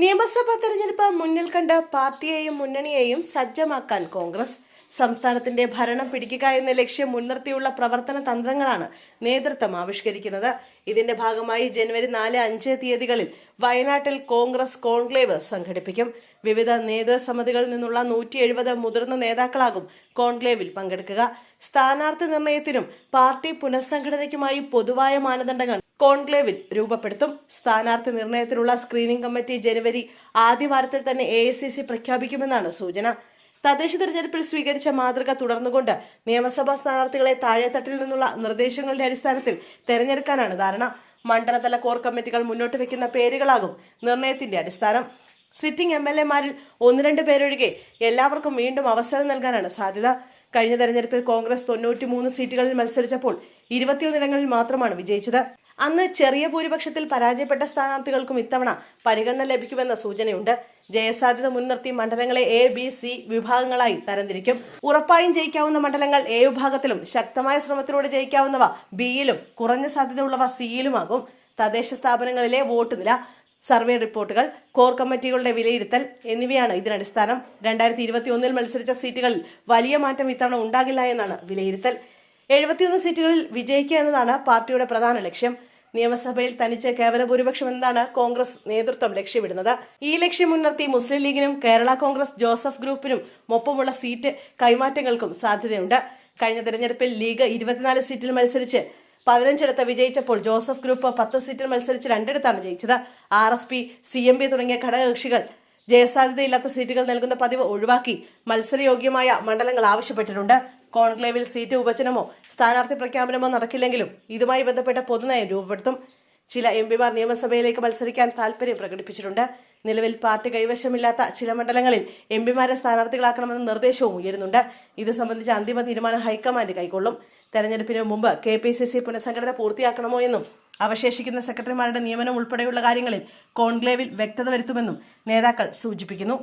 നിയമസഭാ തെരഞ്ഞെടുപ്പ് മുന്നിൽ കണ്ട് പാർട്ടിയെയും മുന്നണിയെയും സജ്ജമാക്കാൻ കോൺഗ്രസ്. സംസ്ഥാനത്തിന്റെ ഭരണം പിടിക്കുക എന്ന ലക്ഷ്യം മുൻനിർത്തിയുള്ള പ്രവർത്തന തന്ത്രങ്ങളാണ് നേതൃത്വം ആവിഷ്കരിക്കുന്നത്. ഇതിന്റെ ഭാഗമായി ജനുവരി നാല് അഞ്ച് തീയതികളിൽ വയനാട്ടിൽ കോൺഗ്രസ് കോൺക്ലേവ് സംഘടിപ്പിക്കും. വിവിധ നേതൃസമിതികളിൽ നിന്നുള്ള നൂറ്റി എഴുപത് മുതിർന്ന നേതാക്കളാകും കോൺക്ലേവിൽ പങ്കെടുക്കുക. സ്ഥാനാർത്ഥി നിർണയത്തിനും പാർട്ടി പുനഃസംഘടനയ്ക്കുമായി പൊതുവായ മാനദണ്ഡങ്ങൾ കോൺക്ലേവിൽ രൂപപ്പെടുത്തും. സ്ഥാനാർത്ഥി നിർണയത്തിനുള്ള സ്ക്രീനിംഗ് കമ്മിറ്റി ജനുവരി ആദ്യവാരത്തിൽ തന്നെ എ പ്രഖ്യാപിക്കുമെന്നാണ് സൂചന. തദ്ദേശ തെരഞ്ഞെടുപ്പിൽ സ്വീകരിച്ച മാതൃക തുടർന്നുകൊണ്ട് നിയമസഭാ സ്ഥാനാർത്ഥികളെ താഴെത്തട്ടിൽ നിന്നുള്ള നിർദ്ദേശങ്ങളുടെ അടിസ്ഥാനത്തിൽ തെരഞ്ഞെടുക്കാനാണ് ധാരണ. മണ്ഡലതല കോർ കമ്മിറ്റികൾ മുന്നോട്ട് വെക്കുന്ന പേരുകളാകും നിർണയത്തിന്റെ അടിസ്ഥാനം. സിറ്റിംഗ് എം എൽ എമാരിൽ ഒന്ന് രണ്ട് പേരൊഴികെ എല്ലാവർക്കും വീണ്ടും അവസരം നൽകാനാണ് സാധ്യത. കഴിഞ്ഞ തെരഞ്ഞെടുപ്പിൽ കോൺഗ്രസ് തൊണ്ണൂറ്റി മൂന്ന് സീറ്റുകളിൽ മത്സരിച്ചപ്പോൾ ഇരുപത്തിയൊന്നിടങ്ങളിൽ മാത്രമാണ് വിജയിച്ചത്. അന്ന് ചെറിയ ഭൂരിപക്ഷത്തിൽ പരാജയപ്പെട്ട സ്ഥാനാർത്ഥികൾക്കും ഇത്തവണ പരിഗണന ലഭിക്കുമെന്ന സൂചനയുണ്ട്. ജയസാധ്യത മുൻനിർത്തി മണ്ഡലങ്ങളെ എ ബി സി വിഭാഗങ്ങളായി തരംതിരിക്കും. ഉറപ്പായും ജയിക്കാവുന്ന മണ്ഡലങ്ങൾ എ വിഭാഗത്തിലും ശക്തമായ ശ്രമത്തിലൂടെ ജയിക്കാവുന്നവ ബിയിലും കുറഞ്ഞ സാധ്യതയുള്ളവ സിയിലുമാകും തദ്ദേശ സ്ഥാപനങ്ങളിലെ വോട്ട് നില സർവേ റിപ്പോർട്ടുകൾ കോർ കമ്മിറ്റികളുടെ വിലയിരുത്തൽ എന്നിവയാണ് ഇതിനടിസ്ഥാനം രണ്ടായിരത്തി ഇരുപത്തി ഒന്നിൽ മത്സരിച്ച സീറ്റുകളിൽ വലിയ മാറ്റം ഇത്തവണ ഉണ്ടാകില്ല എന്നാണ് വിലയിരുത്തൽ. എഴുപത്തിയൊന്ന് സീറ്റുകളിൽ വിജയിക്കുക എന്നതാണ് പാർട്ടിയുടെ പ്രധാന ലക്ഷ്യം. നിയമസഭയിൽ തനിച്ച് കേവല ഭൂരിപക്ഷം എന്നതാണ് കോൺഗ്രസ് നേതൃത്വം ലക്ഷ്യമിടുന്നത്. ഈ ലക്ഷ്യം മുൻനിർത്തി മുസ്ലിം ലീഗിനും കേരള കോൺഗ്രസ് ജോസഫ് ഗ്രൂപ്പിനും ഒപ്പമുള്ള സീറ്റ് കൈമാറ്റങ്ങൾക്കും സാധ്യതയുണ്ട്. കഴിഞ്ഞ തെരഞ്ഞെടുപ്പിൽ ലീഗ് ഇരുപത്തിനാല് സീറ്റിൽ മത്സരിച്ച് പതിനഞ്ചിടത്ത് വിജയിച്ചപ്പോൾ ജോസഫ് ഗ്രൂപ്പ് പത്ത് സീറ്റിൽ മത്സരിച്ച് രണ്ടിടത്താണ് ജയിച്ചത്. R S P C M P തുടങ്ങിയ ഘടകകക്ഷികൾ ജയസാധ്യതയില്ലാത്ത സീറ്റുകൾ നൽകുന്ന പതിവ് ഒഴിവാക്കി മത്സരയോഗ്യമായ മണ്ഡലങ്ങൾ ആവശ്യപ്പെട്ടിട്ടുണ്ട്. കോൺക്ലേവിൽ സീറ്റ് ഉപചനമോ സ്ഥാനാർത്ഥി പ്രഖ്യാപനമോ നടക്കില്ലെങ്കിലും ഇതുമായി ബന്ധപ്പെട്ട പൊതുനയം രൂപപ്പെടുത്തും. ചില എം പിമാർ നിയമസഭയിലേക്ക് മത്സരിക്കാൻ താൽപര്യം പ്രകടിപ്പിച്ചിട്ടുണ്ട്. നിലവിൽ പാർട്ടി കൈവശമില്ലാത്ത ചില മണ്ഡലങ്ങളിൽ എം പിമാരെ സ്ഥാനാർത്ഥികളാക്കണമെന്ന നിർദ്ദേശവും ഉയരുന്നുണ്ട്. ഇത് സംബന്ധിച്ച അന്തിമ തീരുമാനം ഹൈക്കമാൻഡ് കൈക്കൊള്ളും. തെരഞ്ഞെടുപ്പിന് മുമ്പ് കെ പി സി സി പുനഃസംഘടന പൂർത്തിയാക്കണമോ എന്നും അവശേഷിക്കുന്ന സെക്രട്ടറിമാരുടെ നിയമനം ഉൾപ്പെടെയുള്ള കാര്യങ്ങളിൽ കോൺക്ലേവിൽ വ്യക്തത വരുത്തുമെന്നും നേതാക്കൾ സൂചിപ്പിക്കുന്നു.